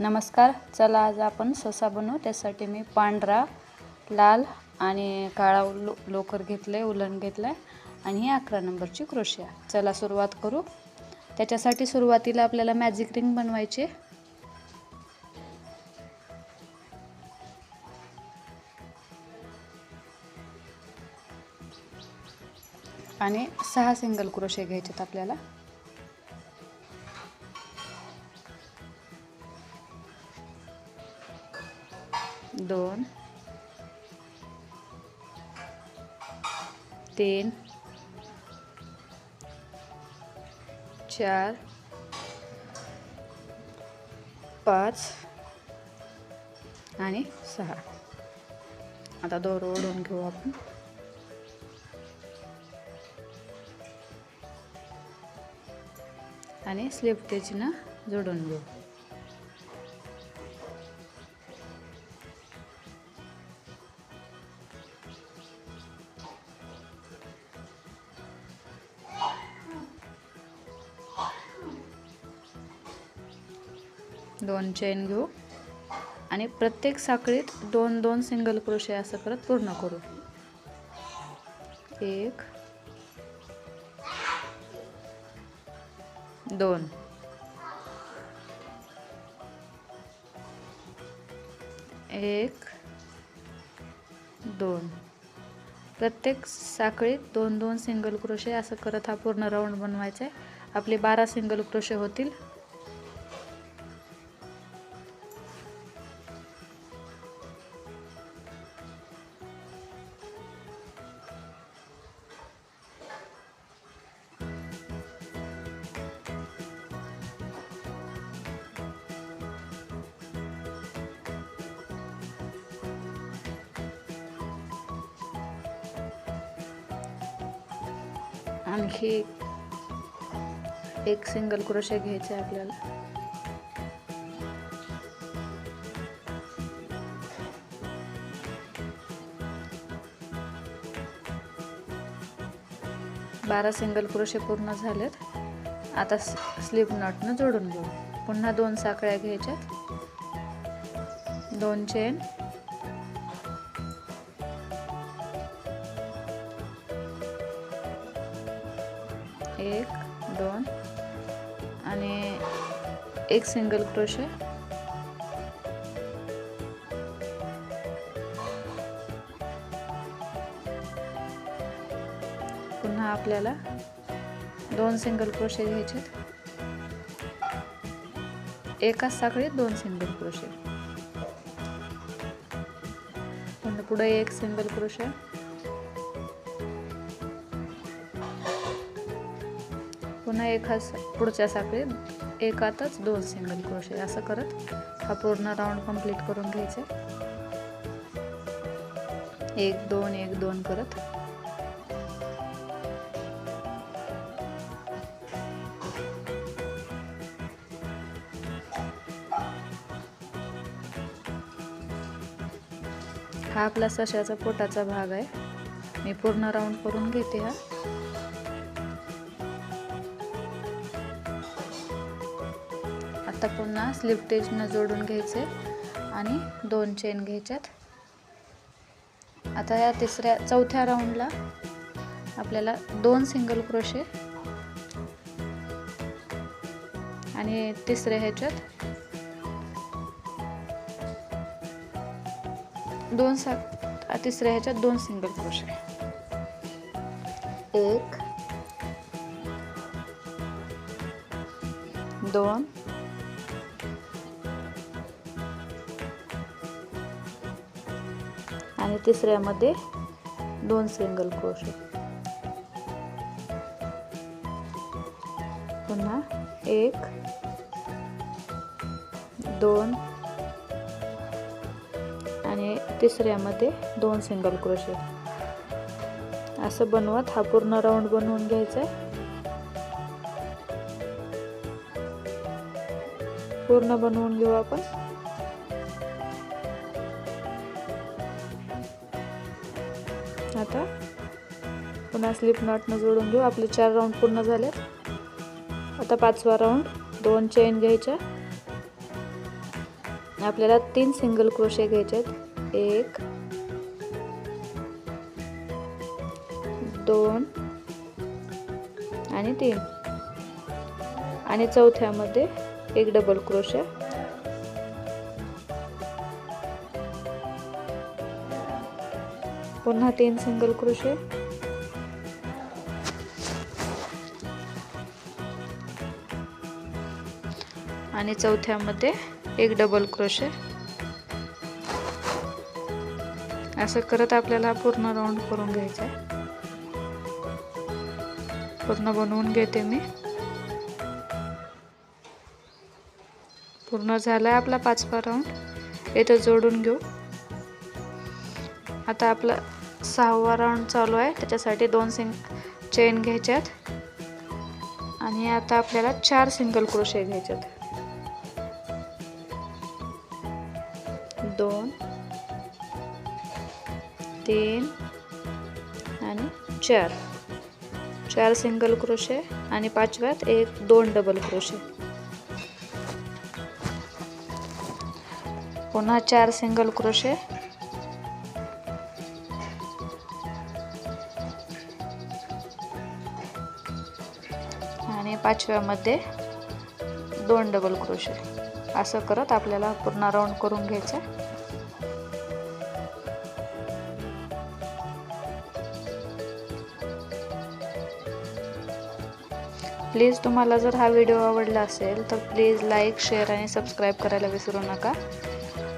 नमस्कार चला आज आपण ससा बनवू. त्यासाठी मी पांढरा लाल आणि काळा लो लोकर घेतलं आहे उलन घेतलं आहे आणि ही अकरा नंबरची क्रोशिया. चला सुरुवात करू. त्याच्यासाठी सुरुवातीला आपल्याला मॅजिक रिंग बनवायची आहे. आणि सहा सिंगल क्रोशे घ्यायचे आहेत आपल्याला. दोन. तीन. चार. पाच. आणि सहा. आता दोर ओढून घेऊ आपण. आणि स्लिप ना जोडून घेऊ. चेन घेऊ. आणि प्रत्येक साखळीत दोन दोन सिंगल क्रोशे असं करत पूर्ण करू. एक दोन. एक दोन. प्रत्येक साखळीत दोन दोन सिंगल क्रोशे असं करत हा पूर्ण राऊंड बनवायचा आहे. आपले बारा सिंगल क्रोशे होतील. आणखी एक सिंगल क्रोशे घ्यायचे आहे आपल्याला. बारा सिंगल क्रोशे पूर्ण झालेत. आता स्लीप नॉटनं जोडून घेऊ. पुन्हा दोन साखळ्या घ्यायच्यात. दोन चेन एक सिंगल क्रोशे पुन्हा आपल्याला दोन सिंगल क्रोशे घ्यायचे एकाच साखळीत दोन सिंगल क्रोशे पुन्हा पुढे एक सिंगल क्रोशे पुन्हा एका पुढच्या साखळीत एकातच दोन सिंगल क्रोशे असं करत हा पूर्ण राऊंड कंप्लीट करून घ्यायचे. एक दोन एक दोन करत. हा आपला सशाचा पोटाचा भाग आहे. मी पूर्ण राऊंड करून घेते हा. आता पुन्हा स्लिप टेजनं जोडून घ्यायचे आणि दोन चेन घ्यायच्यात. आता या तिसऱ्या चौथ्या राऊंडला आपल्याला दोन सिंगल क्रोशे आणि तिसऱ्या ह्याच्यात दोन सात तिसऱ्या ह्याच्यात दोन सिंगल क्रोशे एक दोन आणि तिसऱ्यामध्ये दोन सिंगल क्रोशे पुन्हा एक दोन आणि तिसऱ्यामध्ये दोन सिंगल क्रोशे असं बनवत हा पूर्ण राऊंड बनवून घ्यायचा आहे. पूर्ण बनवून घेऊ आपण. पुन्हा स्लिप नॉटनं जोडून घेऊ. आपले चार राऊंड पूर्ण झाले आता पाचवा राऊंड दोन चेन घ्यायच्या. आपल्याला तीन सिंगल क्रोशे घ्यायचे आहेत. एक दोन आणि तीन. आणि चौथ्यामध्ये एक डबल क्रोशे पुन्हा तीन सिंगल क्रोशे आणि चौथ्यामध्ये एक डबल क्रोशे असं करत आपल्याला पूर्ण राऊंड करून घ्यायचं आहे. पूर्ण बनवून घेते मी. पूर्ण झाला आपला पाचवा राऊंड इथं जोडून घेऊ. आता आपला सहावा राऊंड चालू आहे. त्याच्यासाठी दोन सिंग चेन घ्यायच्यात. आणि आता आपल्याला चार सिंगल क्रोशे घ्यायच्यात. तीन आणि चार. चार सिंगल क्रोशे आणि पाचव्यात एक दोन डबल क्रोशे पुन्हा चार सिंगल क्रोशे आणि पाचव्यामध्ये दोन डबल क्रोशे असं करत आपल्याला पूर्ण राऊंड करून घ्यायचं. प्लीज तुम्हाला जर हा व्हिडिओ आवडला असेल तर प्लीज लाईक शेअर आणि सबस्क्राईब करायला विसरू नका.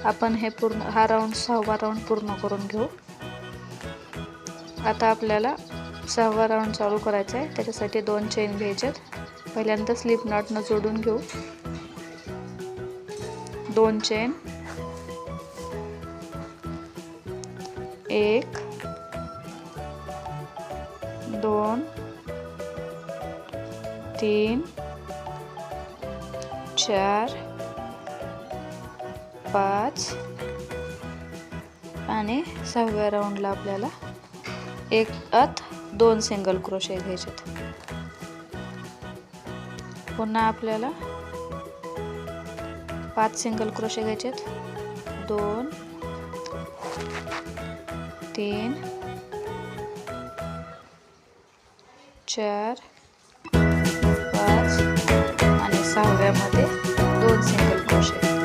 आपण हे पूर्ण हा राऊंड सहावा राऊंड पूर्ण करून घेऊ. आता आपल्याला सहावा राऊंड चालू करायचा आहे. त्याच्यासाठी दोन चेन घ्यायच्यात पहिल्यांदा स्लिप नॉटनं जोडून घेऊ. दोन चेन एक तीन चार पाच आणि सहाव्या राऊंडला आपल्याला एक आत दोन सिंगल क्रोशे घ्यायचे पुन्हा आपल्याला पाच सिंगल क्रोशे घ्यायचेत. दोन तीन चार आणि सहाव्यामध्ये दोन सिंगल क्रोशे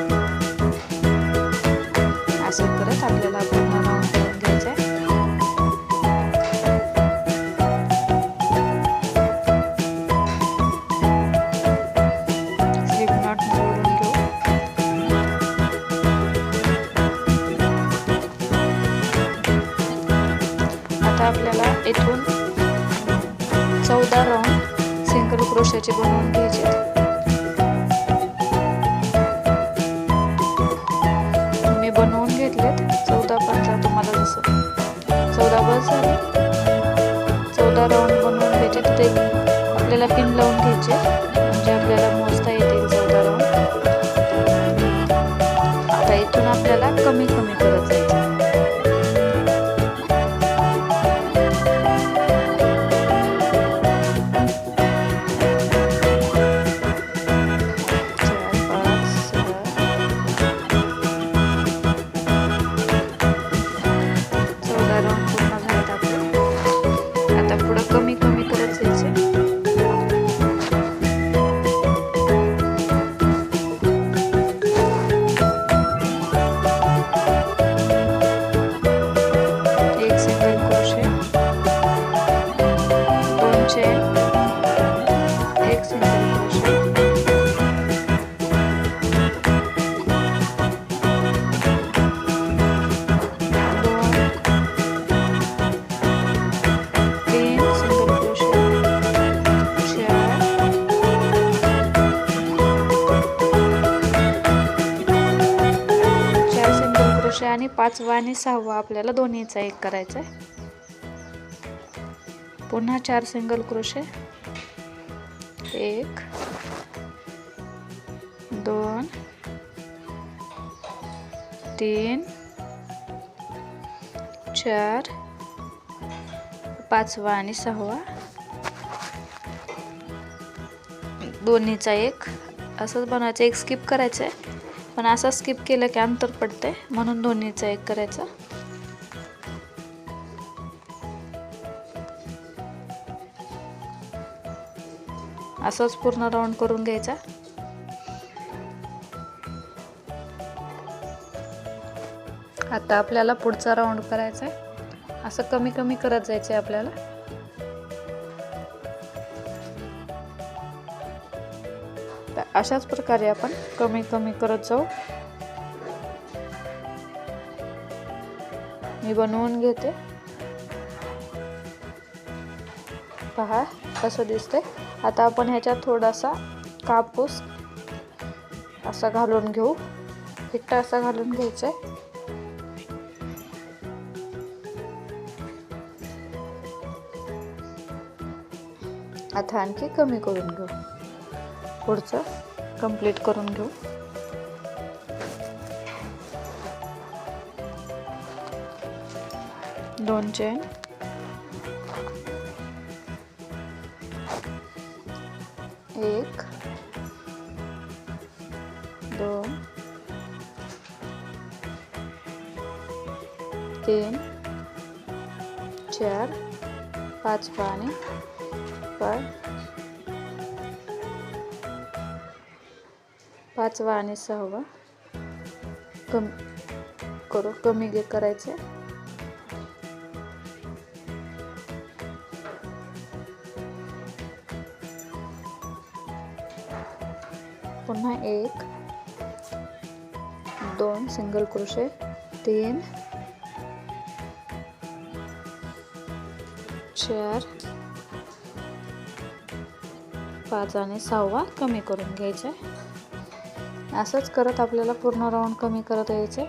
आपल्याला कमी कमी करत पाचवा आणि सहावा आपल्याला दोन्हीचा एक करायचा आहे. पुन्हा चार सिंगल क्रोशे एक दोन तीन चार पाचवा आणि सहावा. दोन्हीचा एक. असंच बनवायचं एक स्किप करायचं आहे. पण असा स्किप केलं की अंतर पडते म्हणून दोन्हीचा एक करायचा. असंच पूर्ण राऊंड करून घ्यायचा. आता आपल्याला पुढचा राऊंड करायचा आहे असं कमी कमी करत जायचं आहे आपल्याला. अशाच प्रकारे आपण कमी कमी करत जाऊ. मी बनवून घेते. पहा कसं दिसतंय. आता आपण ह्याच्यात थोडासा कापूस असा घालून घेऊ. फिट्टा असा घालून घ्यायचा आहे आता आणखी कमी करून घेऊ. पुढचं कंप्लीट करून घेऊ. दोन चेन एक. दोन. तीन. चार. पाच पाणी. पाच. पाचवा आणि सहावा. कमी करू कमी घे करायचे. पुन्हा एक दोन सिंगल क्रोशे तीन चार पाच आणि सहावा कमी करून घ्यायचा. असंच करत आपल्याला पूर्ण राऊंड कमी करत यायचं.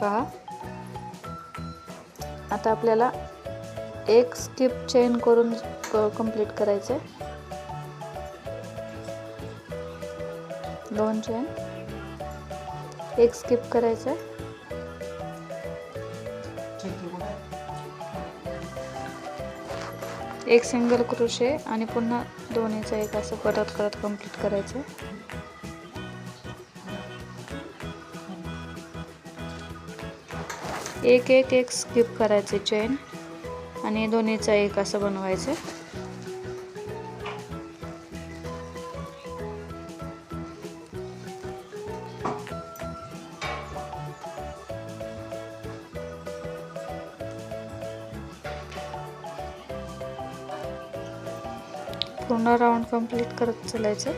पहा. आता आपल्याला एक स्किप चेन करून कंप्लीट करायचे दोन चेन एक स्किप करायचं एक सिंगल क्रोशे आणि पुन्हा दोन्हीचं एक असं परत करत कंप्लीट करायचं. एक एक एक स्किप करायचे चेन आणि दोन्हीचा एक असं बनवायचं. कंप्लीट करत चालायचं.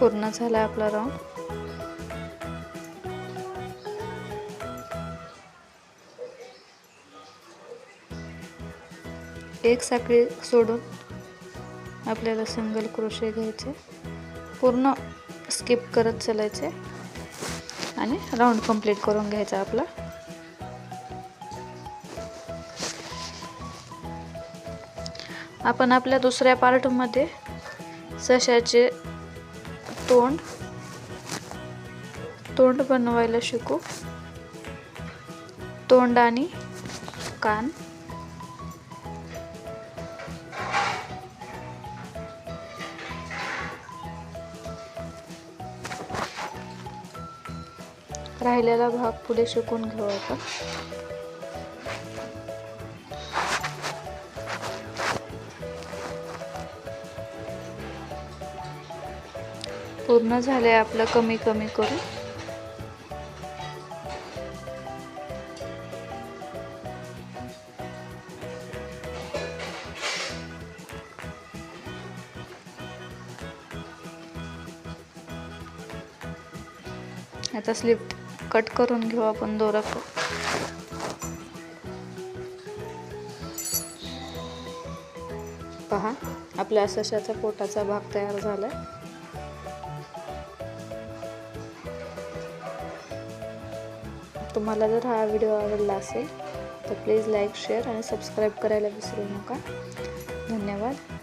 पूर्ण झाला आपला राऊंड एक साखळी सोडून आपल्याला सिंगल क्रोशे घ्यायचे. पूर्ण स्किप करत चालायचे. आणि राऊंड कंप्लीट करून घ्यायचा आपला. आपण आपल्या दुसऱ्या पार्टमध्ये सशाचे तोंड तोंड बनवायला शिकू. तोंड आणि कान. राहिलेला भाग पुढे शिकून घेऊ आपण पूर्ण झालंय आपलं कमी कमी करून. आता स्लिप कट करून घेऊ आपण दोरा पहा आपल्या सशाचा पोटाचा भाग तयार झालाय. तुम्हाला जर हा व्हिडिओ आवडला असेल तर प्लीज लाईक शेअर आणि सबस्क्राईब करायला विसरू नका. धन्यवाद.